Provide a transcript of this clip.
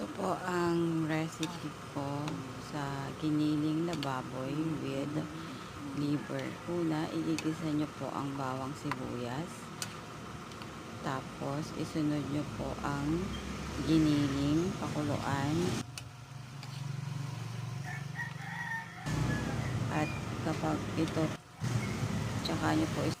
Ito po ang recipe ko sa giniling na baboy with liver. Una, igigisa nyo po ang bawang sibuyas. Tapos, isunod nyo po ang giniling, pakuluan. At kapag ito, tsaka nyo po is